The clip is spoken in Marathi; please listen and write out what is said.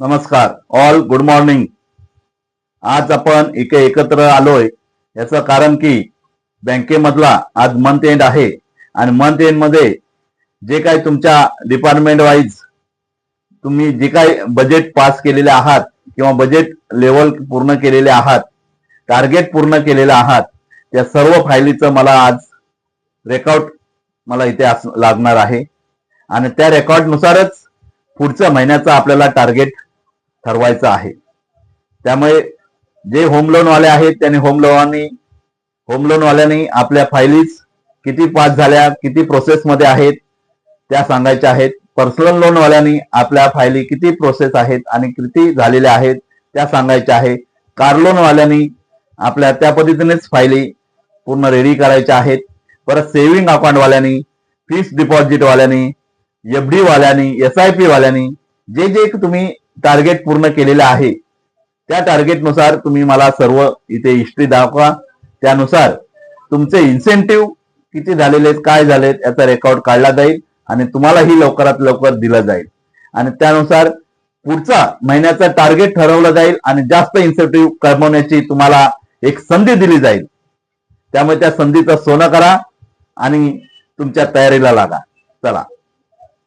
नमस्कार. ऑल गुड मॉर्निंग आज आपण इथे एकत्र आलोय. याचं कारण की बँकेमधला आज मंथ एंड आहे आणि मंथ एंडमध्ये जे काही तुमच्या डिपार्टमेंट वाईज तुम्ही जे काही बजेट पास केलेले आहात किंवा बजेट लेवल पूर्ण केलेले आहात टार्गेट पूर्ण केलेले आहात त्या सर्व फायलीचं मला आज रेकॉर्ड मला इथे लागणार आहे. आणि त्या रेकॉर्डनुसारच पुढच्या महिन्याचं आपल्याला टार्गेट ठरवायचं आहे. त्यामुळे जे होम लोनवाले आहेत त्यांनी होम लोनवानी होम लोनवाल्यांनी आपल्या फायलीज किती पास झाल्या किती प्रोसेस मध्ये आहेत त्या सांगायच्या आहेत. पर्सनल लोनवाल्यांनी आपल्या फायली किती प्रोसेस आहेत आणि किती झालेल्या आहेत त्या सांगायच्या आहे. कार लोनवाल्यांनी आपल्या त्या पद्धतीनेच फायली पूर्ण रेडी करायच्या आहेत. परत सेव्हिंग अकाउंटवाल्यांनी फिक्स डिपॉझिटवाल्यांनी एफ डी वाल्यांनी एस आय पी वाल्यांनी जे जे तुम्ही टार्गेट पूर्ण केलेलं आहे. त्या टार्गेटनुसार तुम्ही मला सर्व इथे हिस्ट्री दाखवा. त्यानुसार तुमचे इन्सेंटिव्ह किती झालेले आहेत काय झालेत याचा रेकॉर्ड काढला जाईल आणि तुम्हालाही लवकरात लवकर दिलं जाईल. आणि त्यानुसार पुढचा महिन्याचा टार्गेट ठरवलं जाईल आणि जास्त इन्सेंटिव्ह कमवण्याची तुम्हाला एक संधी दिली जाईल. त्यामुळे त्या संधीचं सोनं करा आणि तुमच्या तयारीला लागा. चला.